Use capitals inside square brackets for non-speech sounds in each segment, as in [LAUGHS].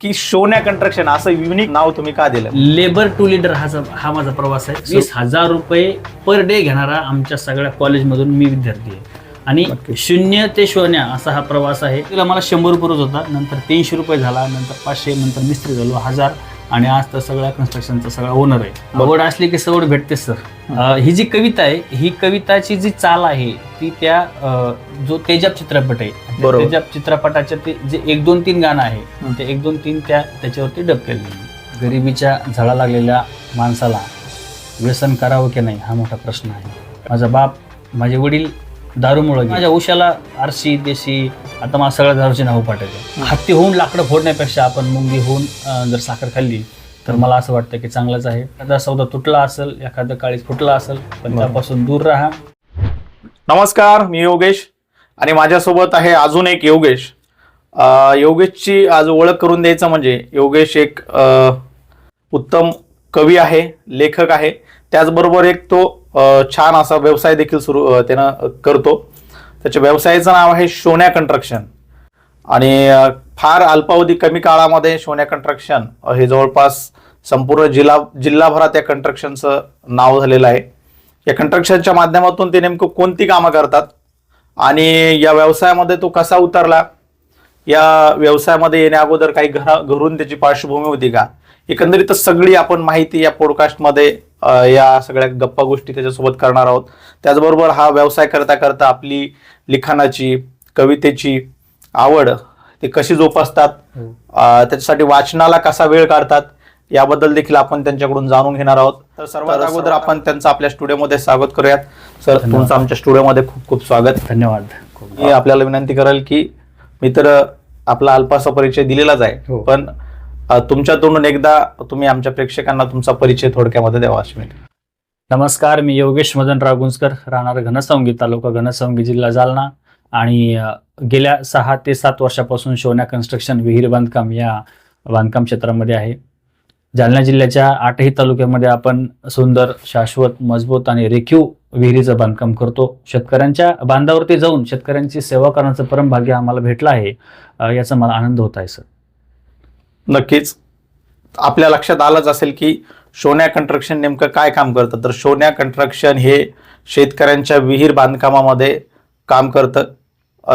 की सोन्या कंस्ट्रक्शन असं युनिक नाव तुम्ही का दिलं? लेबर टू लीडर हा ज- हा माझा प्रवास आहे. वीस हजार रुपये पर डे घेणारा आमच्या सगळ्या कॉलेजमधून मी विद्यार्थी आहे. आणि शून्य ते शून्य असा हा प्रवास आहे. तिला मला शंभर रुपये रोज होता. नंतर तीनशे रुपये झाला. नंतर पाचशे नंतर मिस्त्री झालो. हजार आणि आज तर सगळ्या कन्स्ट्रक्शनचा सगळा ओनर आहे. आवड असली की सवड भेटते सर ही जी कविता आहे ही कविताची जी चाल आहे ती त्या जो तेजाब चित्रपट आहे. तेजाब चित्रपटाचे ते जे एक दोन तीन गाणं आहे ते एक दोन तीन त्या त्याच्यावरती डब केलेलं. गरिबीच्या झळा लागलेल्या माणसाला व्यसन करावं की नाही हा मोठा प्रश्न आहे. माझा बाप माझे वडील दारूमुळे. माझ्या उशाला आरशी देशी आता मला सगळ्या दारूची नाव पाठायचं हत्ती होऊन लाकडं फोडण्यापेक्षा आपण मुंगी होऊन जर साखर खाल्ली तर मला असं वाटतं की चांगलंच आहे. एखादा सौदा तुटला असेल एखादं काळी फुटला असेल पण त्यापासून दूर राहा. नमस्कार मी योगेश आणि माझ्यासोबत आहे अजून एक योगेश. योगेशची आज ओळख करून द्यायचं म्हणजे योगेश एक उत्तम कवी आहे लेखक आहे. त्याचबरोबर एक तो छान असा व्यवसाय देखील सुरू त्यानं करतो. त्याच्या व्यवसायाचं नाव आहे सोन्या कंट्रक्शन आणि फार अल्पावधी कमी काळामध्ये सोन्या कंट्रक्शन हे जवळपास संपूर्ण जिल्हा जिल्हाभरात या कंट्रक्शनचं नाव झालेलं आहे. या कंट्रक्शनच्या माध्यमातून ते नेमकं कोणती कामं करतात आणि या व्यवसायामध्ये तो कसा उतरला? या व्यवसायामध्ये येण्या अगोदर काही घरा घरून त्याची पार्श्वभूमी होती का? एकंदरीतच सगळी आपण माहिती या पॉडकास्टमध्ये या सगळ्या गप्पा गोष्टी त्याच्यासोबत करणार आहोत. त्याचबरोबर हा व्यवसाय करता करता आपली लिखाणाची कवितेची आवड ते कशी जोपासतात त्याच्यासाठी वाचनाला कसा वेळ काढतात याबद्दल देखील आपण त्यांच्याकडून जाणून घेणार आहोत. तर सर्वात अगोदर आपण त्यांचं आपल्या स्टुडिओमध्ये स्वागत करूयात. सर तुमचं आमच्या स्टुडिओमध्ये खूप खूप स्वागत. धन्यवाद. मी आपल्याला विनंती कराल की मी तर आपला अल्पासा परिचय दिलेलाच आहे. हो. पण तुमच्या तोंडून एकदा तुम्ही आमच्या प्रेक्षकांना तुमचा परिचय थोडक्यामध्ये द्यावा अशी नमस्कार मी योगेश मदन रागुंजकर राहणार घनसावंगी तालुका घनसावंगी जिल्हा जालना. आणि गेल्या सहा ते सात वर्षापासून शोन्या कन्स्ट्रक्शन विहीर बांधकाम या बांधकाम क्षेत्रामध्ये आहे. जालना जिल्ह्याच्या आठही तालुक्यामध्ये आपण सुंदर शाश्वत मजबूत आणि रेखीव विहिरीचं बांधकाम करतो. शेतकऱ्यांच्या बांधावरती जाऊन शेतकऱ्यांची सेवा करण्याचं परमभाग्य आम्हाला भेटलं आहे. याचा मला आनंद होत आहे सर. नक्कीच. आपल्या लक्षात आलंच असेल की सोन्या कंस्ट्रक्शन नेमकं काय काम करतं? तर सोन्या कंस्ट्रक्शन हे शेतकऱ्यांच्या विहीर बांधकामामध्ये काम करतं.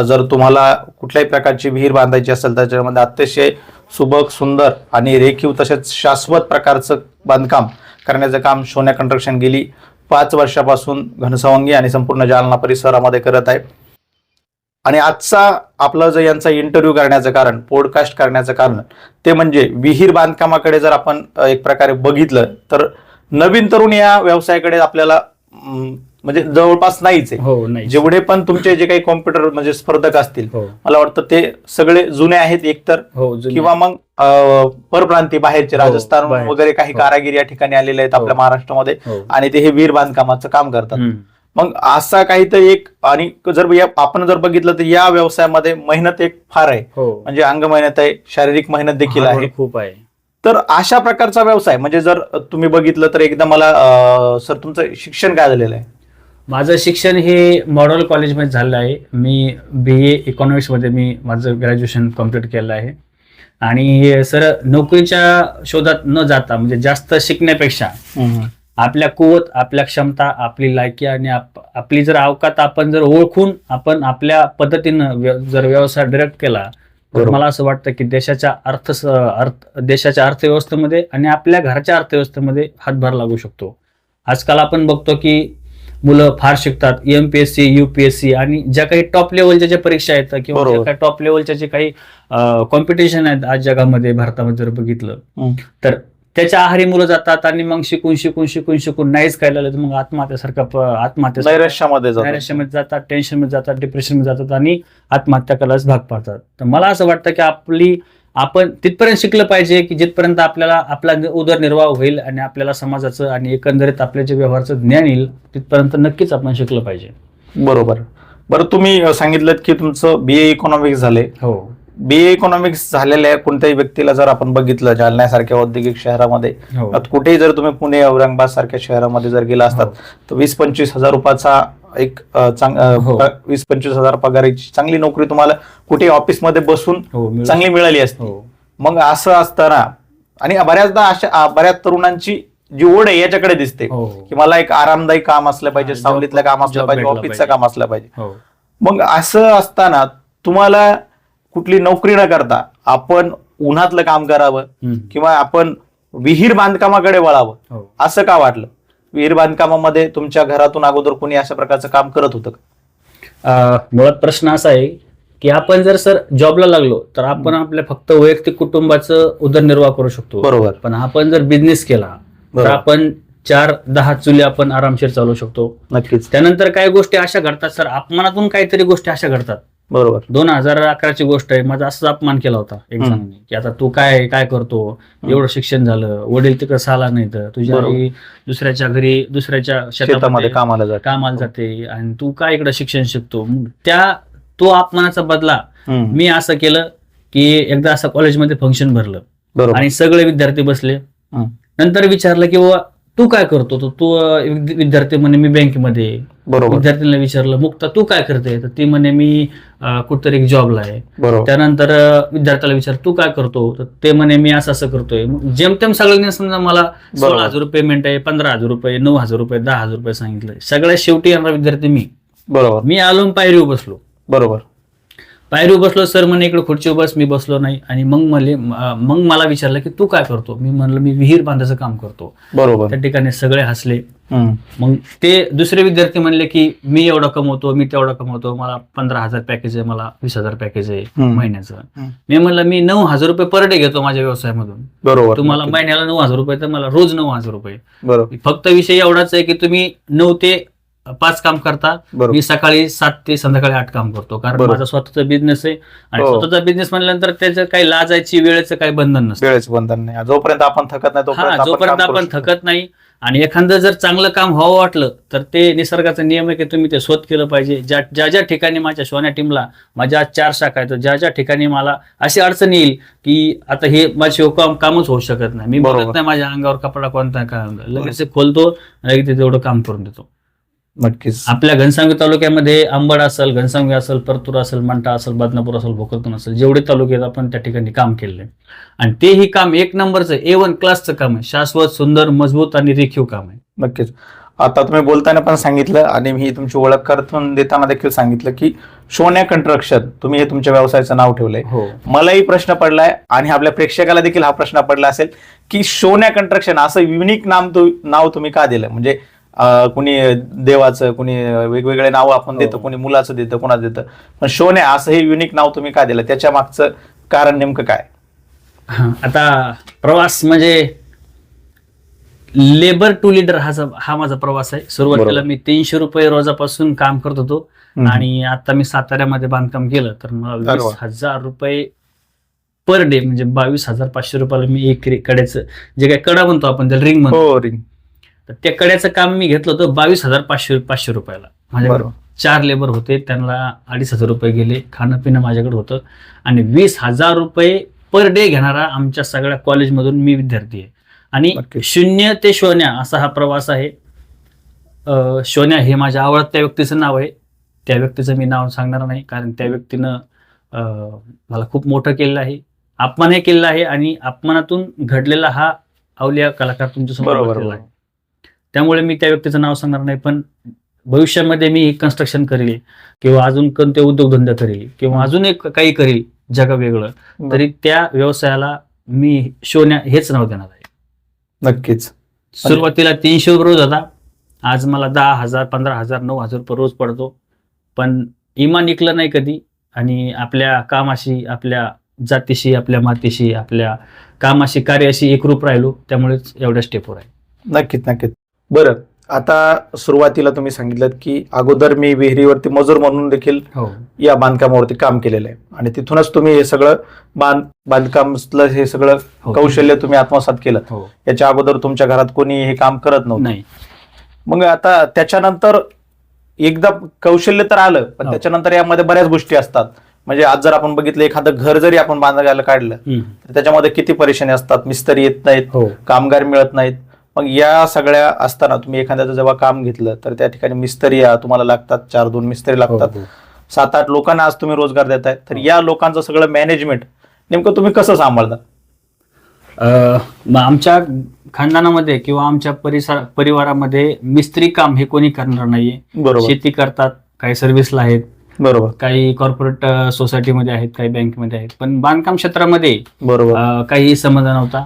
जर तुम्हाला कुठल्याही प्रकारची विहीर बांधायची असेल त्याच्यामध्ये अतिशय सुबक सुंदर आणि रेखीव तसेच शाश्वत प्रकारचं बांधकाम करण्याचं काम शोन्या कंस्ट्रक्शन गेली पाच वर्षापासून घनसवंगी आणि संपूर्ण जालना परिसरामध्ये करत आहे. आणि आजचा आपलं जर यांचा इंटरव्ह्यू करण्याचं कारण पॉडकास्ट करण्याचं कारण ते म्हणजे विहीर बांधकामाकडे जर आपण एक प्रकारे बघितलं तर नवीन तरुण या व्यवसायाकडे आपल्याला म्हणजे जवळपास नाहीच आहे हो नाही जेवढे पण तुमचे जे काही कॉम्प्युटर म्हणजे स्पर्धक असतील हो मला वाटतं ते सगळे जुने आहेत एकतर हो जुने- किंवा मग अ, परप्रांती बाहेरचे हो, राजस्थान बाहेर. वगैरे काही हो. कारागिरी या ठिकाणी आलेले आहेत आपल्या हो. महाराष्ट्रामध्ये हो. आणि ते हे वीर बांधकामाचं काम करतात हम्म. मग असा काहीतरी एक आणि जर या आपण जर बघितलं तर या व्यवसायामध्ये मेहनत एक फार आहे. हो. म्हणजे अंग मेहनत आहे शारीरिक मेहनत देखील आहे. खूप आहे. तर अशा प्रकारचा व्यवसाय म्हणजे जर तुम्ही बघितलं तर एकदा मला सर तुमचं शिक्षण काय झालेलं आहे? माझं शिक्षण हे मॉडेल कॉलेजमध्ये झालं आहे. मी बी ए इकॉनॉमिक्समध्ये मी माझं ग्रॅज्युएशन कंप्लीट केलं आहे. आणि सर नोकरीच्या शोधात न जाता म्हणजे जास्त शिकण्यापेक्षा आपल्या कुवत आपल्या क्षमता आपली लायकी आणि आप- आपली जर अवकात आपण जर ओळखून आपण आपल्या पद्धतीनं जर व्यवसाय डिरेक्ट केला तर. मला असं वाटतं की देशाच्या अर्थ अर्थ देशाच्या अर्थव्यवस्थेमध्ये आणि आपल्या घरच्या अर्थव्यवस्थेमध्ये हातभार लागू शकतो आजकाल आपण बघतो की मुलं फार शिकतात M P S C U P S C आणि ज्या काही टॉप लेवलच्या ज्या परीक्षा आहेत किंवा. ज्या काही टॉप लेवलच्या जे काही कॉम्पिटिशन आहेत आज जगामध्ये भारतामध्ये जर बघितलं. तर त्याच्या आहारी मुलं जातात आणि मग शिकून शिकून शिकून शिकून नाहीच काय झालं तर मग आत्महत्यासारखा आत्महत्या नैराश्यामध्ये नैराश्यामध्ये जातात टेन्शनमध्ये जातात डिप्रेशनमध्ये जातात आणि आत्महत्या करायलाच भाग पाडतात. तर मला असं वाटतं की आपली आपण तिथपर्यंत शिकलं पाहिजे की जिथपर्यंत आपल्याला आपला उदरनिर्वाह होईल आणि आपल्याला समाजाचं आणि एकंदरीत आपल्या जे व्यवहारचं ज्ञान येईल तिथपर्यंत नक्कीच आपण शिकलं पाहिजे. बरोबर. बरं तुम्ही सांगितलं की तुमचं बी ए इकॉनॉमिक्स झाले. हो. बी इकॉनॉमिक्स झालेल्या कोणत्याही व्यक्तीला जर आपण बघितलं जालन्यासारख्या औद्योगिक शहरामध्ये हो. कुठेही जर तुम्ही पुणे औरंगाबाद सारख्या शहरामध्ये जर गेला असतात हो. तर वीस पंचवीस हजार रुपयाचा एक चांग हो. वीस पंचवीस हजार पगाराची चांगली नोकरी तुम्हाला कुठे ऑफिसमध्ये बसून चांगली मिळाली असते. मग असं असताना आणि बऱ्याचदा अशा बऱ्याच तरुणांची जी ओढ आहे याच्याकडे दिसते. की मला एक आरामदायी काम असलं पाहिजे सावलीतलं काम असलं पाहिजे ऑफिसचं. काम असलं पाहिजे. मग असं असताना तुम्हाला कुठली नोकरी न करता आपण उन्हातलं काम करावं. किंवा आपण विहीर बांधकामाकडे वळावं. हो. असं का वाटलं? विहीर बांधकामामध्ये तुमच्या घरातून अगोदर कोणी अशा प्रकारचं काम करत होतं का? मुळात प्रश्न असा आहे की आपण जर सर जॉबला लागलो तर आपण आपल्या फक्त वैयक्तिक कुटुंबाचं उदरनिर्वाह करू शकतो. बरोबर. पण आपण जर बिझनेस केला तर. आपण चार दहा चुले आपण आरामशीर चालू शकतो. नक्कीच. त्यानंतर काही गोष्टी अशा घडतात सर. अपमानातून काहीतरी गोष्टी अशा घडतात. बरोबर दोन हजार अकराची गोष्ट आहे माझा असंच अपमान केला होता एक हम्म. जणांनी की आता तू काय काय करतो एवढं शिक्षण झालं वडील तिकडे साला नाही तर तुझ्या. आई दुसऱ्याच्या घरी दुसऱ्याच्या शेतामध्ये कामाला जात कामाला जाते आणि तू काय इकडे शिक्षण शिकतो त्या तो अपमानाचा बदला. मी असं केलं की एकदा असं कॉलेजमध्ये फंक्शन भरलं आणि सगळे विद्यार्थी बसले. नंतर विचारलं की बाबा तू काय करतो? तर तू अं, विद्यार्थी म्हणे मी बँकेमध्ये आहे. बरोबर. विद्यार्थ्यांना विचारलं मुक्ता तू काय करते तर ती म्हणे मी अं, कुठतरी एक जॉबला आहे. बरोबर. त्यानंतर अं, विद्यार्थ्याला विचार तू काय करतो? तर ते म्हणे मी असं असं करतोय. मग जेमतेम सगळ्यांनी समजा मला सोळा. हजार रुपये पेमेंट आहे पंधरा हजार रुपये नऊ हजार रुपये दहा हजार रुपये सांगितलं. सगळ्यात शेवटी येणारा विद्यार्थी मी. बरोबर. मी आलो आणि पायरीवर बसलो. बरोबर. पायरीवर बसलो सर म्हणे इकडे खुर्चीवर बस मी बसलो नाही. आणि मग मले मग मला विचारलं की तू काय करतो? मी म्हणलं मी विहीर बांधायचं काम करतो. बरोबर. त्या ठिकाणी सगळे हसले. मग ते दुसरे विद्यार्थी म्हणले की मी एवढं कमवतो मी तेवढं कमवतो मला पंधरा हजार पॅकेज आहे मला वीस हजार पॅकेज आहे. महिन्याचं. मी म्हणलं मी नऊ हजार रुपये पर डे घेतो माझ्या व्यवसायामधून. बरोबर. तुम्हाला. महिन्याला नऊ हजार रुपये तर मला रोज नऊ हजार रुपये. बरोबर. फक्त विषय एवढाच आहे की तुम्ही नऊ ते पाच काम करता मी सकाळी सात ते संध्याकाळी आठ काम करतो कारण. माझा स्वतःचा बिझनेस आहे आणि हो. स्वतःचा बिझनेस म्हणल्यानंतर त्याचं काही लाजायची वेळेचं काही बंधन नसतं वेळेचं बंधन नाही जोपर्यंत आपण थकत नाही जोपर्यंत आपण. थकत नाही आणि एखादं जर चांगलं काम व्हावं वाटलं तर ते निसर्गाचा नियम आहे की तुम्ही ते स्वत केलं पाहिजे ज्या ज्या ज्या ठिकाणी माझ्या सोन्या टीमला माझ्या चार शाखा आहेत ज्या ज्या ठिकाणी मला अशी अडचण येईल की आता हे माझे काम कामच होऊ शकत नाही मी. बघत नाही माझ्या अंगावर कपडा कोणता काय लगेच खोलतो लगेच तेवढं काम करून देतो नक्कीच. आपल्या घनसावंगी तालुक्यामध्ये अंबड असेल घनसावंगी असेल परतूर असेल मंटा असेल बदनापूर असेल भोकरतून असेल जेवढे तालुके आहेत आपण त्या ठिकाणी काम केले आणि तेही काम एक नंबरचं ए वन क्लासचं काम आहे. शाश्वत सुंदर मजबूत आणि रेखीव काम आहे. नक्कीच. आता तुम्ही बोलताना पण सांगितलं आणि मी तुमची ओळख करून देताना देखील सांगितलं की सोन्या कंस्ट्रक्शन तुम्ही हे तुमच्या व्यवसायाचं नाव ठेवलंय. हो. मलाही प्रश्न पडलाय आणि आपल्या प्रेक्षकाला देखील हा प्रश्न पडला असेल की सोन्या कंस्ट्रक्शन असं युनिक नाम तु- नाव तुम्ही का दिलं? म्हणजे कुणी देवाचं कुणी वेगवेगळे नाव आपण देतो हो. कुणी मुलाचं देतं कुणाचं देतं पण सोन्या असं हे युनिक नाव तुम्ही का दिलं त्याच्या मागचं कारण नेमकं काय आता प्रवास म्हणजे लेबर टू लीडर हा हा माझा प्रवास आहे सुरुवातीला. मी तीनशे रुपये रोजापासून काम करत होतो. आणि आता मी साताऱ्यामध्ये बांधकाम केलं तर मला. वीस हजार रुपये पर डे म्हणजे बावीस हजार पाचशे रुपयाला मी एक कड्याचं जे काही कडा म्हणतो आपण त्याला रिंग म्हणतो हो रिंग तर त्या कड्याचं काम मी घेतलं होतं बावीस हजार पाचशे पाचशे रुपयाला. माझ्याकडे बरोबर. चार लेबर होते त्यांना अडीच हजार रुपये गेले खाणं पिणं माझ्याकडे होतं. आणि वीस हजार रुपये पर डे घेणारा आमच्या सगळ्या कॉलेजमधून मी विद्यार्थी आहे. आणि. शून्य ते शोन्या असा हा प्रवास आहे. शोन्या हे माझ्या आवडत्या व्यक्तीचं नाव आहे. त्या व्यक्तीचं मी नाव सांगणार नाही कारण त्या व्यक्तीनं मला खूप मोठं केलेलं आहे. अपमानही केलेला आहे आणि अपमानातून घडलेला हा अवलिया कलाकार बरोबर, बसलेला आहे. त्यामुळे मी त्या व्यक्तीचं नाव सांगणार नाही पण भविष्यामध्ये मी कन्स्ट्रक्शन करेल किंवा अजून कोणते उद्योगधंदे करेल किंवा अजून एक काही करेल जगा वेगळं तरी त्या व्यवसायाला मी शोन्या हेच नाव देणार आहे. नक्कीच. सुरुवातीला तीनशे रुपये रोज होता. आज मला दहा हजार पंधरा हजार नऊ हजार रुपये रोज पडतो. पण इमान निकलं नाही कधी आणि आपल्या कामाशी आपल्या जातीशी आपल्या मातीशी आपल्या कामाशी कार्याशी एकरूप राहिलो त्यामुळेच एवढ्या स्टेपवर आहे. नक्कीच नक्कीच. बरं. आता सुरुवातीला तुम्ही सांगितलं की अगोदर मी विहिरीवरती मजूर म्हणून देखील हो. या बांधकामावरती काम केलेलं आहे. आणि तिथूनच तुम्ही हे सगळं बांध बांधकामतलं हे सगळं हो. कौशल्य तुम्ही आत्मसात केलं. हो. याच्या अगोदर तुमच्या घरात कोणी हे काम करत नव्हतं. नाही. मग आता त्याच्यानंतर एकदा कौशल्य तर आलं पण हो. त्याच्यानंतर यामध्ये बऱ्याच गोष्टी असतात. म्हणजे आज जर आपण बघितलं एखादं घर जरी आपण बांधायला काढलं हम्म. तर त्याच्यामध्ये किती परेशानी असतात. मिस्त्री येत नाहीत हो. कामगार मिळत नाहीत. मग या सगळ्या असताना तुम्ही एखाद्याचं जेव्हा काम घेतलं तर त्या ठिकाणी मिस्त्री तुम्हाला लागतात चार दोन मिस्त्री लागतात. हो, हो. सात आठ लोकांना आज तुम्ही रोजगार देताय. तर या लोकांचं सगळं मॅनेजमेंट नेमकं तुम्ही कसं सांभाळता? आमच्या खानदानामध्ये किंवा आमच्या परिसर परिवारामध्ये मिस्त्री काम हे कोणी करणार नाहीये. शेती करतात काही सर्व्हिसला आहेत. बरोबर. काही कॉर्पोरेट सोसायटीमध्ये आहेत काही बँकेमध्ये आहेत. पण बांधकाम क्षेत्रामध्ये बरोबर. काही संबंध नव्हता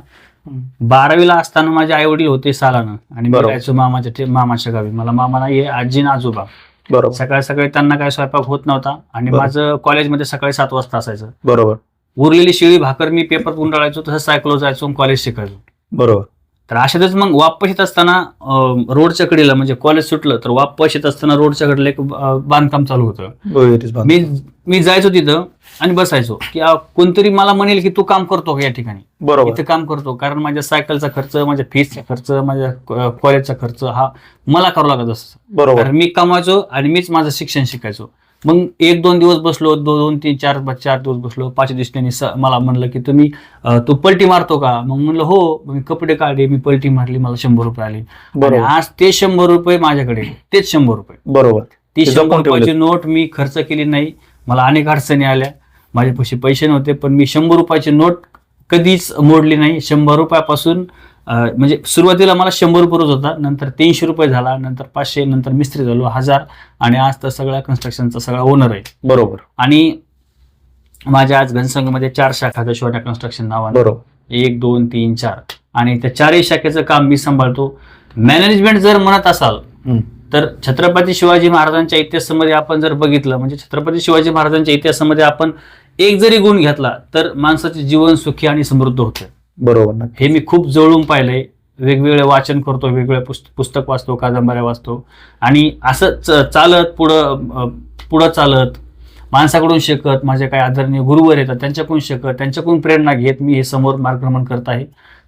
बारावीला असताना माझे आई वडील होते सालानं. आणि मी बरोबर. जायचो मामाच्या मामाच्या गावी. मला मामा नाही आजी आणि आजोबा. बरोबर. सकाळी सकाळी त्यांना काय स्वयंपाक होत नव्हता. आणि बरोबर. माझं कॉलेजमध्ये सकाळी सात वाजता असायचं. बरोबर. उरलेली शिळी भाकर मी पेपर गुंडाळायचो तसं सायकल जायचो कॉलेज शिकायचो. बरोबर. तर अशातच मग वापस येत असताना अं, रोडच्या कडेला म्हणजे कॉलेज सुटलं तर वापस येत असताना रोडच्या कडेला एक अं, बांधकाम चालू होतं. मी मी जायचो तिथं. आणि बसायचो. की कोणतरी मला म्हणेल की तू काम करतो का या ठिकाणी? बरोबर. इथं काम करतो. कारण माझ्या सायकलचा खर्च माझ्या फीसचा खर्च माझ्या अं, कॉलेजचा खर्च हा मला करावा लागत असतो. बरोबर. कारण मी कमावायचो आणि मीच माझं शिक्षण शिकायचो. मग एक दोन दिवस बसलो दोन दोन तीन चार चार दिवस बसलो. पाच दिवस त्यांनी स- मला म्हणलं की तुम्ही अं, तू पलटी मारतो का? मग म्हणलं हो मग मी कपडे काढले मी पलटी मारली मला शंभर रुपये आले. आणि बरोबर. आज ते शंभर रुपये माझ्याकडे तेच शंभर रुपये. बरोबर. ती ते शंभर ठेवलेत. रुपयाची नोट मी खर्च केली नाही. मला अनेक अडचणी आल्या. माझ्यापाशी पैसे नव्हते पण मी शंभर रुपयाची नोट कधीच मोडली नाही. शंभर रुपयापासून म्हणजे सुरुवातीला मला शंभर रुपये रोज होता नंतर तीनशे रुपये झाला नंतर पाचशे नंतर मिस्त्री झालो हजार आणि आज तर सगळ्या कन्स्ट्रक्शनचा सगळा ओनर आहे. बरोबर. आणि माझ्या आज घनसंघमध्ये चार शाखा शिवाटा कन्स्ट्रक्शन नावाने. बरोबर. एक दोन तीन चार. आणि त्या चारही शाखेचं काम मी सांभाळतो. मॅनेजमेंट जर म्हणत असाल. तर छत्रपती शिवाजी महाराजांच्या इतिहासामध्ये आपण जर बघितलं म्हणजे छत्रपती शिवाजी महाराजांच्या इतिहासामध्ये आपण एक जरी गुण घेतला तर माणसाचे जीवन सुखी आणि समृद्ध होतं. बरोबर. हे मी खूप जवळून पाहिलंय. वेगवेगळे वाचन करतो वेगवेगळे पुस्त पुस्तक वाचतो कादंबऱ्या वाचतो. आणि असं चालत पुढं पुढं चालत माणसाकडून शिकत माझे काही आदरणीय गुरुवर येतात त्यांच्याकडून शिकत त्यांच्याकडून प्रेरणा घेत मी हे समोर मार्गक्रमण करत आहे.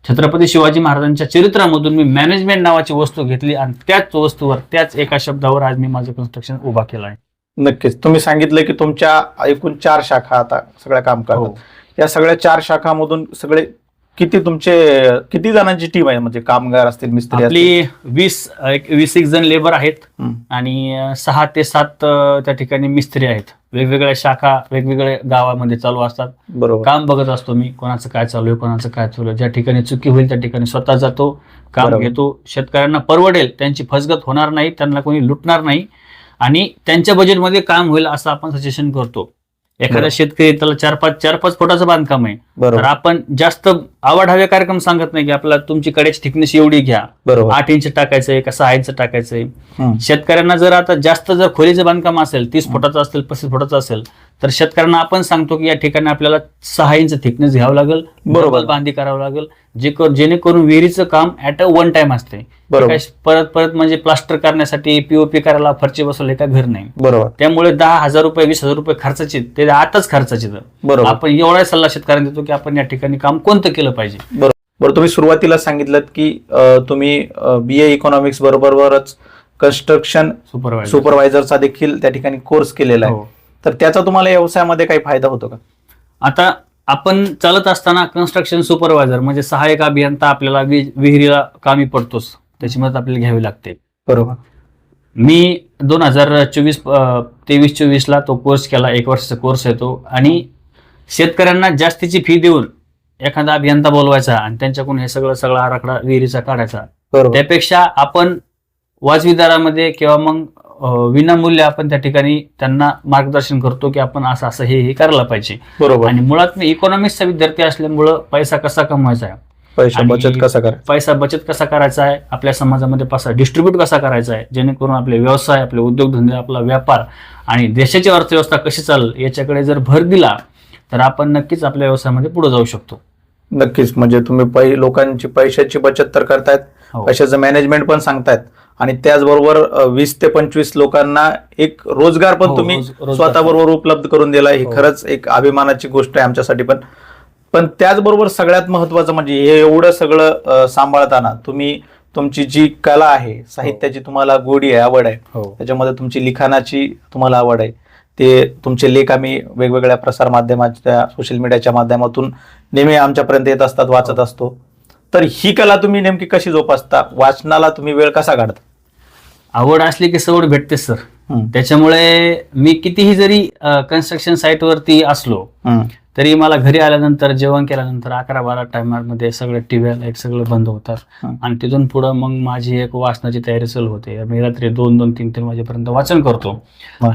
छत्रपती शिवाजी महाराजांच्या चरित्रामधून मी मॅनेजमेंट नावाची वस्तू घेतली आणि त्याच वस्तूवर त्याच एका शब्दावर आज मी माझं कन्स्ट्रक्शन उभा केलं आहे. नक्कीच. तुम्ही सांगितलं की तुमच्या एकूण चार शाखा आता सगळ्या काम हो. करतात. या सगळ्या चार शाखामधून सगळे किती तुमचे किती जणांची टीम आहे? म्हणजे कामगार असतील मिस्त्री असतील? आपली वीस एक वीस एक जण लेबर आहेत. आणि सहा ते सात त्या ठिकाणी मिस्त्री आहेत. वेगवेगळ्या शाखा वेगवेगळ्या गावामध्ये चालू असतात. बरोबर. काम बघत असतो मी कोणाचं काय चालू आहे कोणाचं काय चालू आहे. ज्या ठिकाणी चुकी होईल त्या ठिकाणी स्वतः जातो काम. घेतो. शेतकऱ्यांना परवडेल त्यांची फसगत होणार नाही त्यांना कोणी लुटणार नाही. आणि त्यांच्या बजेटमध्ये काम होईल असं आपण सजेशन करतो. एखादा. शेतकरी त्याला चार पाच चार पाच फुटाचं बांधकाम आहे. तर आपण जास्त आवाढावे कार्यक्रम सांगत नाही की आपल्याला तुमची कडेची थिकनेस एवढी घ्या. आठ इंच टाकायचंय का सहा इंच टाकायचंय. शेतकऱ्यांना जर आता जास्त जर खोलीचं बांधकाम असेल तीस फुटाचं असेल पस्तीस फुटाचं असेल तर शेतकऱ्यांना आपण सांगतो की या ठिकाणी आपल्याला सहा इंच थिकनेस घ्यावं लागेल. बरोबर. बांधी करावं लागेल. जे कर- जेणेकरून विहिरीचं काम ऍट अ वन टाइम असते बरोबर. परत परत म्हणजे प्लास्टर करण्यासाठी पीओपी करायला फरची बसवले का घर नाही. बरोबर. त्यामुळे दहा हजार रुपये वीस हजार रुपये खर्चाचे ते आताच खर्चाचे तर बरोबर. आपण एवढा सल्ला शेतकऱ्यांना देतो की आपण या ठिकाणी काम कोणतं केलं पाहिजे. बरं तुम्ही सुरुवातीला सांगितलं की तुम्ही बी ए इकॉनॉमिक्स बरोबरच कन्स्ट्रक्शन सुपरवायझर सुपरवायझरचा देखील त्या ठिकाणी कोर्स केलेला आहे. तर त्याचा तुम्हाला व्यवसायामध्ये काही फायदा होतो का? आता आपण चालत असताना कन्स्ट्रक्शन सुपरवायझर म्हणजे सहाय्यक अभियंता आपल्याला विहिरीला कामी पडतोच. त्याची मदत आपल्याला घ्यावी लागते. बरोबर. मी दोन हजार चोवीस तेवीस चोवीसला तो कोर्स केला. एक वर्षाचा कोर्स आहे तो. आणि शेतकऱ्यांना जास्तीची फी देऊन एखादा अभियंता बोलवायचा आणि त्यांच्याकडून हे सगळं सगळा आराखडा विहिरीचा काढायचा. त्यापेक्षा आपण वाजवी दरामध्ये किंवा मग विनामूल्य आपण त्या ठिकाणी त्यांना मार्गदर्शन करतो की आपण असं असं हे हे करायला पाहिजे. बरोबर. आणि मुळात मी इकॉनॉमिक्सचा विद्यार्थी असल्यामुळं पैसा कसा कमवायचा आहे? पैसा बचत कसा करा पैसा बचत कसा करायचा आहे? आपल्या समाजामध्ये पैसा डिस्ट्रीब्यूट कसा करायचा आहे? जेणेकरून आपले व्यवसाय आपले उद्योगधंदे आपला व्यापार आणि देशाची अर्थव्यवस्था कशी चालेल याच्याकडे जर भर दिला तर आपण नक्कीच आपल्या व्यवसायामध्ये पुढे जाऊ शकतो. नक्कीच. म्हणजे तुम्ही लोकांची पैशाची बचत तर करतायत. हो. पैशाचं मॅनेजमेंट पण सांगतायत. आणि त्याचबरोबर वीस ते पंचवीस लोकांना एक रोजगार पण हो, तुम्ही रोज- रोजगार. स्वतःबरोबर उपलब्ध करून दिलाय. ही हो. खरंच एक अभिमानाची गोष्ट आहे आमच्यासाठी पण. पण त्याचबरोबर सगळ्यात महत्वाचं म्हणजे हे एवढं सगळं अ, सांभाळताना तुम्ही तुमची जी कला आहे साहित्याची तुम्हाला गोडी आहे आवड आहे. हो. त्याच्यामध्ये तुमची लिखाणाची तुम्हाला आवड आहे. ते तुमचे लेख आम्ही वेगवेगळ्या प्रसार माध्यमाच्या सोशल मीडियाच्या माध्यमातून नेहमी आमच्यापर्यंत येत असतात वाचत असतो. तर ही कला तुम्ही नेमकी कशी जोपासता? वाचनाला तुम्ही वेळ कसा काढता? आवड असली की सवड भेटते सर. त्याच्यामुळे मी कितीही जरी कन्स्ट्रक्शन साईटवरती असलो हम्म, तरी मला घरी आल्यानंतर जेवण केल्यानंतर अकरा बारा टायमामध्ये सगळं टीव्ही लाइट सगळं बंद होतात. आणि तिथून पुढं मग माझी एक वाचनाची तयारी चालू होते. मी रात्री दोन दोन तीन तीन वाजेपर्यंत वाचन करतो.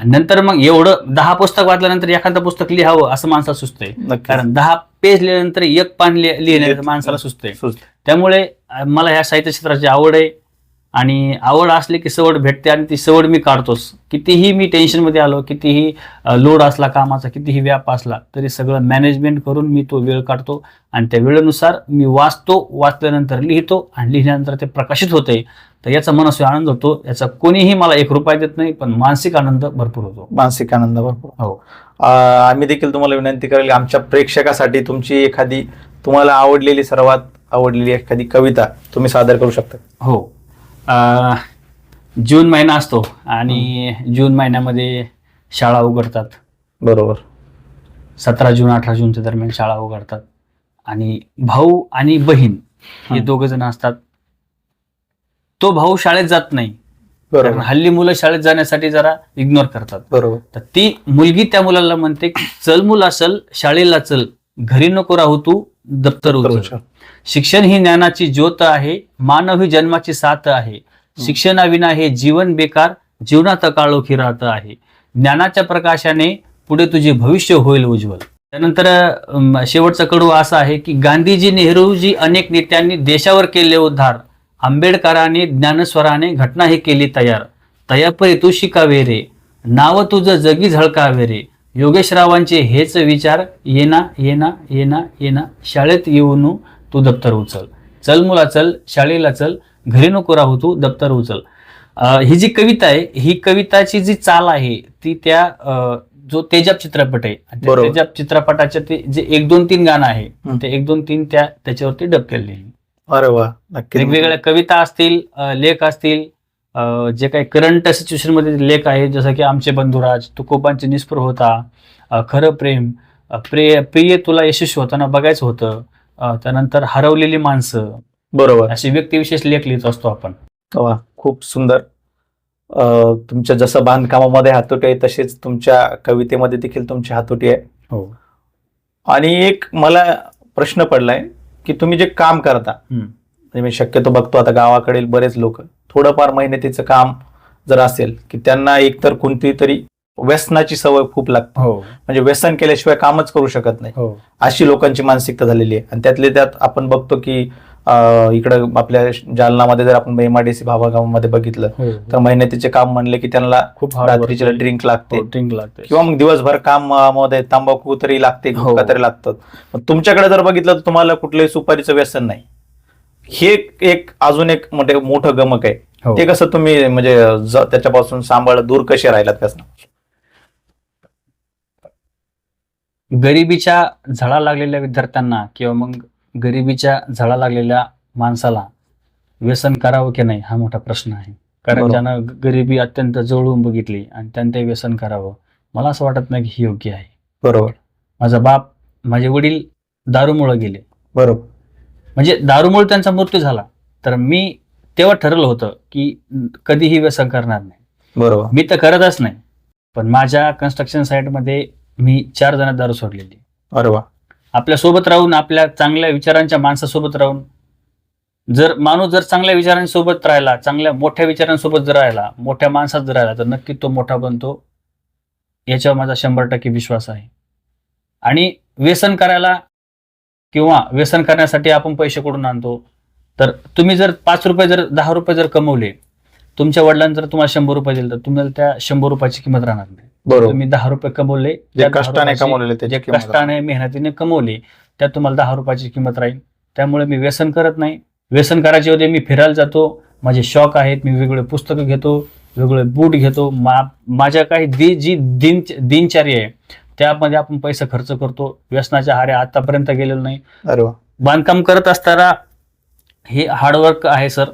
नंतर मग एवढं दहा पुस्तक वाचल्यानंतर एखादं पुस्तक लिहावं असं माणसाला सुचतंय. कारण दहा पेज लिहिल्यानंतर एक पान लिह- लिहिण्याचं माणसाला सुचतंय. सुचतं. त्यामुळे मला ह्या साहित्य क्षेत्राची आवड आहे. आणि आवड असली की सवड भेटते आणि ती सवड मी काढतोच. कितीही मी टेन्शनमध्ये आलो कितीही लोड असला कामाचा कितीही व्याप असला तरी सगळं मॅनेजमेंट करून मी तो वेळ काढतो आणि त्या वेळेनुसार मी वाचतो वाचल्यानंतर लिहितो आणि लिहिल्यानंतर ते प्रकाशित होते. तर याचा मनस्वी आनंद होतो. याचा कोणीही मला एक रुपया देत नाही पण मानसिक आनंद भरपूर होतो. मानसिक आनंद भरपूर. हो. आम्ही देखील तुम्हाला विनंती करेल आमच्या प्रेक्षकासाठी तुमची एखादी तुम्हाला आवडलेली सर्वात आवडलेली एखादी कविता तुम्ही सादर करू शकता. हो. अ, जून महिना असतो आणि जून महिन्यामध्ये शाळा उघडतात. बरोबर. सतरा जून अठरा जूनच्या दरम्यान शाळा उघडतात. आणि भाऊ आणि बहीण हे हं. दोघ जण असतात. तो भाऊ शाळेत जात नाही. कारण बरोबर हल्ली मुलं शाळेत जाण्यासाठी जरा इग्नोर करतात. बरोबर. तर ती मुलगी त्या मुलाला म्हणते की चल मुला चल शाळेला चल. घरी नको राहू तू. दप्तर उचल शिक्षण ही ज्ञानाची ज्योत आहे मानव ही जन्माची साथ आहे. शिक्षणाविना हे जीवन बेकार जीवनात काळोखी राहत आहे. ज्ञानाच्या प्रकाशाने पुढे तुझे भविष्य होईल उज्ज्वल. त्यानंतर शेवटचा कडू असा आहे की गांधीजी नेहरूजी अनेक नेत्यांनी देशावर केले उद्धार. आंबेडकरांनी ज्ञानेश्वराने घटना ही केली तयार. तयापरी तू शिकावे रे. नाव तुझं जगी झळकावे रे. योगेशरावांचे हेच विचार येना येना येना येना शाळेत येऊन तू दप्तर उचल चल मुला चल शाळेला चल घरी नको राहू तू दप्तर उचल ही जी कविता आहे ही कविताची जी चाल आहे ती त्या अं, जो तेजाब चित्रपट आहे. तेजाब चित्रपटाचे ते जे एक दोन तीन गाणं आहे. ते एक दोन तीन त्या त्याच्यावरती डब केलेली. अरे वा वेगवेगळ्या कविता असतील लेख असतील जे काही करंट सिच्युएशनमध्ये लेख आहेत जसं की आमचे बंधुराज तुकोबांचे निष्प्रह होता खरं प्रेम प्रिय प्रिय तुला यशस्वी होताना बघायचं होतं त्यानंतर हरवलेली माणसं. बरोबर. असे व्यक्तिविशेष लेख लिहित असतो आपण. वा खूप सुंदर. तुमच्या जसं बांधकामामध्ये हातोटी आहे तसेच तुमच्या कवितेमध्ये देखील तुमची हातोटी आहे. हो. आणि एक मला प्रश्न पडलाय की तुम्ही जे काम करता म्हणजे मी शक्यतो बघतो आता गावाकडील बरेच लोक. थोडंफार मेहनतीचं काम जर असेल की त्यांना एकतर कोणती तरी व्यसनाची सवय खूप लागते. हो. म्हणजे व्यसन केल्याशिवाय कामच करू शकत नाही. हो. अशी लोकांची मानसिकता झालेली आहे. आणि त्यातले त्यात आपण बघतो की अं, इकडं आपल्या जालनामध्ये जर आपण एमआयडीसी भागामध्ये बघितलं तर मेहनतीचे काम म्हणले की त्यांना खूप hard रात्रीची work. ड्रिंक लागते. हो, drink लागते. किंवा मग दिवसभर काम अं, मध्ये तंबाखू तरी लागते हो. गुटखा तरी लागतात. मग तुमच्याकडे जर बघितलं तर तुम्हाला कुठलंही सुपारीचं व्यसन नाही. हे एक- अजून एक मोठे मोठं गमक आहे. हो. ते कसं तुम्ही म्हणजे त्याच्यापासून सांभाळ दूर कसे राहिलात कसं? गरिबीच्या झळा लागलेल्या विद्यार्थ्यांना किंवा मग गरिबीच्या झळा लागलेल्या माणसाला व्यसन करावं की नाही हा मोठा प्रश्न आहे. कारण. ज्यानं गरिबी अत्यंत जवळून बघितली आणि त्यानं ते व्यसन करावं मला असं वाटत नाही की हे योग्य आहे. बरोबर. माझा बाप माझे वडील दारूमुळे गेले. बरोबर. म्हणजे दारूमुळे त्यांचा मृत्यू झाला. तर मी तेव्हा ठरवलं होतं की कधीही व्यसन करणार नाही. बरोबर. मी तर करतच नाही. पण माझ्या कन्स्ट्रक्शन साईटमध्ये मी चार जण दारू सोडलेली. वा. आपल्यासोबत राहून आपल्या चांगल्या विचारांच्या माणसासोबत राहून जर माणूस जर चांगल्या विचारांसोबत राहिला चांगल्या मोठ्या विचारांसोबत जर राहिला मोठ्या माणसात जर राहिला तर नक्की तो मोठा बनतो. याच्यावर माझा शंभर टक्के विश्वास आहे. आणि व्यसन करायला किंवा व्यसन करण्यासाठी आपण पैसे कुठून आणतो? तर तुम्ही जर पाच रुपये जर दहा रुपये जर कमवले तुमच्या वडिलांनी जर तुम्हाला शंभर रुपये दिले तर तुम्हाला त्या शंभर रुपयाची किंमत राहणार नाही. बरोबर. तुम्ही दहा रुपये कमवले कष्टाने त्याची जे. कष्टाने मेहनतीने कमवले त्यात तुम्हाला दहा रुपयाची किंमत राहील. त्यामुळे मी व्यसन करत नाही. व्यसन करायचे होते मी फिरायला जातो. माझे शौक आहेत. मी वेगवेगळे पुस्तकं घेतो वेगवेगळे बूट घेतो. मा माझ्या काही जी दिन दिनचर्या आहे त्यामध्ये आपण पैसे खर्च करतो. व्यसनाच्या हारे आतापर्यंत गेलेलो नाही. बांधकाम करत असताना हे हार्डवर्क आहे सर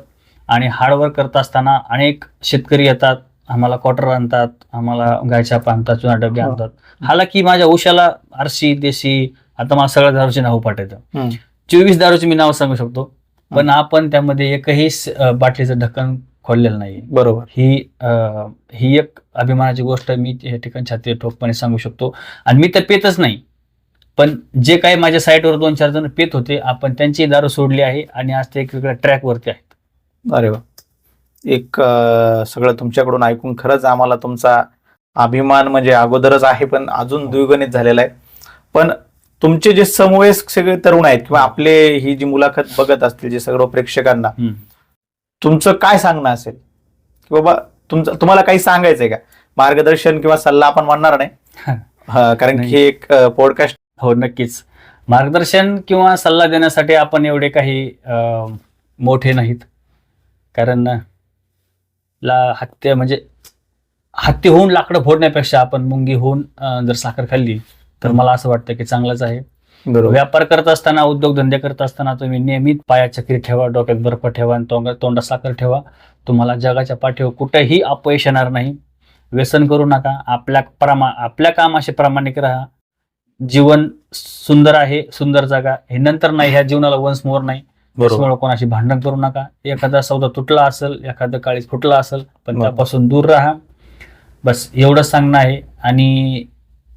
आणि हार्डवर्क करत असताना अनेक शेतकरी येतात आम्हाला क्वार्टर आणतात आम्हाला गायच्या आणतात चुना डबे. आणतात. हालाकी माझ्या उशाला आरशी देशी आता मला सगळ्या दारूची नावं पाठायचं. चोवीस दारूची मी नाव सांगू शकतो. पण आपण त्यामध्ये एकही बाटलीचं ढक्कन खोललेलं नाही. बरोबर. ही अं, ही एक अभिमानाची गोष्ट मी या ठिकाणी छाती ठोकपणे सांगू शकतो. आणि मी तर पेतच नाही. पण जे काही माझ्या साईटवर दोन चार जण पेत होते आपण त्यांची दारू सोडली आहे आणि आज ते एक वेगळ्या ट्रॅकवरती आहेत. अरे वा. एक सगळं तुमच्याकडून ऐकून खरंच आम्हाला तुमचा अभिमान म्हणजे अगोदरच आहे पण अजून द्विगुणित झालेला आहे. पण तुमचे जे समवयस्क सगळे तरुण आहेत किंवा आपले ही जी मुलाखत बघत असतील जे सर्व प्रेक्षकांना. तुमचं काय सांगणं असेल? की बाबा तुमचं तुम्हाला काही सांगायचंय का? मार्गदर्शन किंवा सल्ला आपण म्हणणार नाही. [LAUGHS] हा, कारण की. हे एक पॉडकास्ट हो नक्कीच. मार्गदर्शन किंवा सल्ला देण्यासाठी आपण एवढे काही मोठे नाहीत. कारण ला हत्या म्हणजे हत्ती होऊन लाकडं फोडण्यापेक्षा आपण मुंगी होऊन जर साखर खाल्ली तर मला असं वाटतं की चांगलंच आहे. व्यापार करत असताना उद्योगधंदे करत असताना तुम्ही नेहमी पायात चक्री ठेवा डोक्यात बर्फ ठेवा आणि तोंड तोंडात साखर ठेवा. तुम्हाला जगाच्या पाठीवर कुठेही अपयश येणार नाही. व्यसन करू नका. आपल्या प्रमा आपल्या कामाशी प्रामाणिक राहा. जीवन सुंदर आहे सुंदर जागा. हे नंतर नाही ह्या जीवनाला वन्स मोर नाही. त्यामुळे कोणाशी भांडण करू नका. एखादा सौदा तुटला असेल एखादं काळीज फुटला असेल पण. त्यापासून दूर राहा. बस एवढंच सांगणं आहे. आणि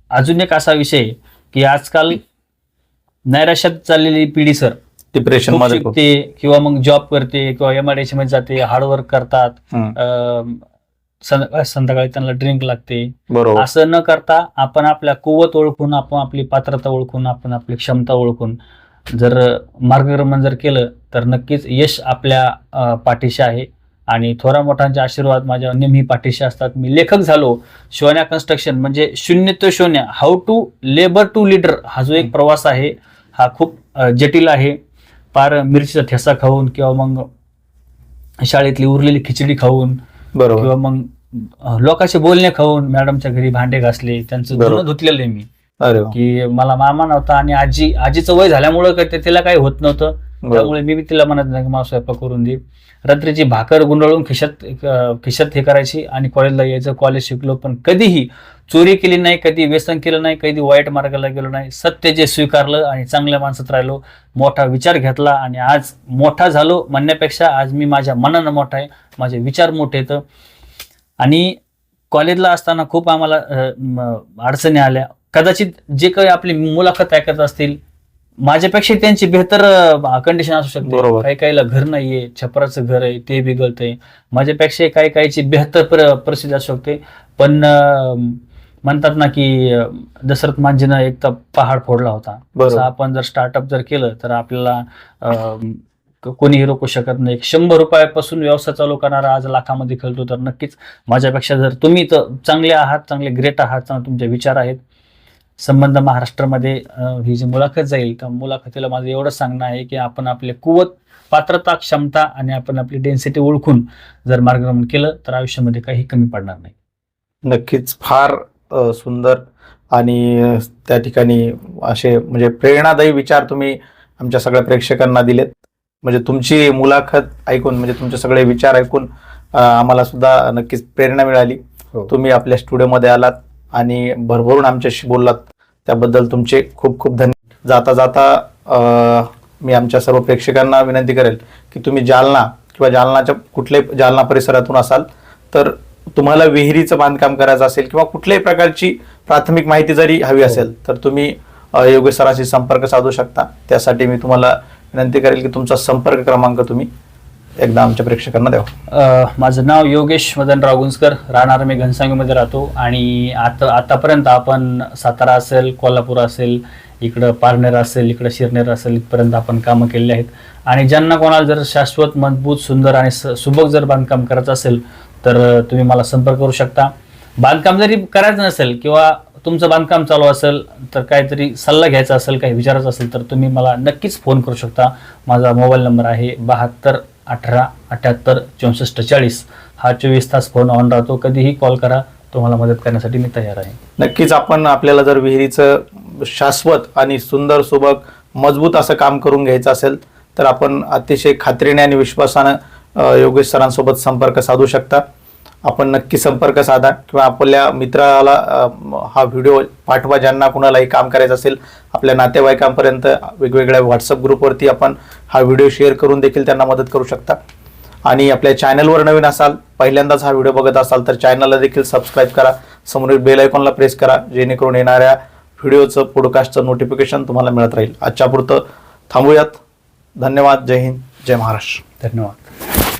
अजून एक असा विषय की आजकाल नैराश्यात चाललेली पिढी सर. डिप्रेशन खूप मध्ये खूप. शिकते किंवा मग जॉब करते किंवा एम आयमध्ये जाते हार्डवर्क करतात. हम्म, अं, संध्याकाळी संध्याकाळी त्यांना ड्रिंक लागते. बरोबर. असं न करता आपण आपल्या कुवत ओळखून आपण आपली पात्रता ओळखून आपण आपली क्षमता ओळखून जर मार्गक्रमण जर केलं तर नक्कीच यश आपल्या अं, पाठीशी आहे. आणि थोरा मोठ्यांचे आशीर्वाद माझ्या नेहमी पाठीशी असतात. मी लेखक झालो. शोन्या कन्स्ट्रक्शन म्हणजे शून्य ते शून्य. How to labour to leader हा जो एक प्रवास आहे हा खूप जटिल आहे. पार मिरचीचा ठेसा खाऊन किंवा मग शाळेतली उरलेली खिचडी खाऊन बरोबर. किंवा मग लोकांचे बोलणे खाऊन मॅडमच्या घरी भांडे घासले त्यांचं धुतलेलं आहे मी. अरे की मला मामा नव्हता आणि आजी आजीचं वय झाल्यामुळं ते- तिला काही होत नव्हतं. त्यामुळे मी तिला म्हणत नाही की मला स्वयंपाक करून दे. रात्रीची भाकर गुंडाळून खिशात खिशात हे करायची आणि कॉलेजला यायचं. कॉलेज शिकलो पण कधीही चोरी केली नाही कधी व्यसन केलं नाही कधी वाईट मार्गाला गेलो नाही. सत्य जे स्वीकारलं आणि चांगल्या माणसात राहिलो मोठा विचार घेतला आणि आज मोठा झालो. म्हणण्यापेक्षा आज मी माझ्या मनानं मोठा आहे. माझे विचार मोठे आहेत. आणि कॉलेजला असताना खूप आम्हाला म, अडचणी आल्या. कदाचित जे काही आपली मुलाखत ऐकत असतील माझ्यापेक्षा त्यांची बेहतर कंडिशन असू शकते. काही काहीला घर नाहीये छपराचं घर आहे ते बिघडतंय. माझ्यापेक्षा काही काहीची बेहतर पर- परिस्थिती असू शकते. पण म्हणतात ना की दशरथ मांजीनं एक तर पहाड फोडला होता. आपण जर स्टार्टअप जर केलं तर आपल्याला कोणीही रोखू शकत नाही. शंभर रुपयापासून व्यवसाय चालू करणारा आज लाखामध्ये खेळतो तर नक्कीच माझ्यापेक्षा जर तुम्ही तर चांगले आहात चांगले ग्रेट आहात चांगले तुमचे विचार आहेत संबंध महाराष्ट्रामध्ये ही जी मुलाखत जाईल त्या मुलाखतीला माझं एवढंच सांगणं आहे की आपण आपले कुवत पात्रता क्षमता आणि आपण आपली डेन्सिटी ओळखून जर मार्गक्रमण केलं तर आयुष्यामध्ये काही कमी पडणार नाही. नक्कीच. फार सुंदर आणि त्या ठिकाणी असे म्हणजे प्रेरणादायी विचार तुम्ही आमच्या सगळ्या प्रेक्षकांना दिलेत. म्हणजे तुमची मुलाखत ऐकून म्हणजे तुमचे सगळे विचार ऐकून आम्हाला सुद्धा नक्कीच प्रेरणा मिळाली. हो. तुम्ही आपल्या स्टुडिओमध्ये आलात. आणि भरभरून आमच्याशी बोललात त्याबद्दल तुमचे खूप खूप धन्यवाद जाता जाता मी आमच्या सर्व प्रेक्षकांना विनंती करेल की तुम्ही जालना किंवा जालनाच्या कुठल्याही जालना परिसरातून असाल तर तुम्हाला विहिरीचं बांधकाम करायचं असेल किंवा कुठल्याही प्रकारची प्राथमिक माहिती जरी हवी असेल तर तुम्ही योगेश सरांशी संपर्क साधू शकता. त्यासाठी मी तुम्हाला विनंती करेल की तुमचा संपर्क क्रमांक तुम्ही एकदा आमच्या प्रेक्षकांना द्यावं. माझं नाव योगेश मदनराव गुंजकर राहणार मी घनसांगीमध्ये राहतो आणि आता आतापर्यंत आपण सातारा असेल कोल्हापूर असेल इकडं पारनेर असेल इकडं शिरनेर असेल इथपर्यंत आपण कामं केलेली आहेत. आणि ज्यांना कोणाला जर शाश्वत मजबूत सुंदर आणि स- सुबक जर बांधकाम करायचं असेल तर तुम्ही मला संपर्क करू शकता. बांधकाम जरी करायचं नसेल किंवा तुमचं बांधकाम चालू असेल तर काहीतरी सल्ला घ्यायचा असेल काही विचारायचं असेल तर तुम्ही मला नक्कीच फोन करू शकता. माझा मोबाईल नंबर आहे बहात्तर अठरा अठ्याहत्तर चौसष्ट चाळीस हा चोवीस तास फोन ऑन राहतो. कधीही कॉल करा तुम्हाला मदत करण्यासाठी मी तयार आहे. नक्कीच आपण आपल्याला जर विहिरीचं शाश्वत आणि सुंदर सुबक मजबूत असं काम करून घ्यायचं असेल तर आपण अतिशय खात्रीने आणि विश्वासानं योगेश सरांसोबत संपर्क साधू शकता. आपण नक्की संपर्क साधा किंवा आपल्या मित्राला हा व्हिडिओ पाठवा ज्यांना कुणालाही काम करायचं असेल. आपल्या नातेवाईकांपर्यंत वेगवेगळ्या व्हॉट्सअप ग्रुपवरती आपण हा व्हिडिओ शेअर करून देखील त्यांना मदत करू शकता. आणि आपल्या चॅनलवर नवीन असाल पहिल्यांदाच हा व्हिडिओ बघत असाल तर चॅनलला देखील सबस्क्राईब करा. समोरील बेल आयकॉनला प्रेस करा जेणेकरून येणाऱ्या व्हिडिओचं पॉडकास्टचं नोटिफिकेशन तुम्हाला मिळत राहील. आजच्यापुरतं थांबूयात. धन्यवाद. जय हिंद. जय महाराष्ट्र. धन्यवाद.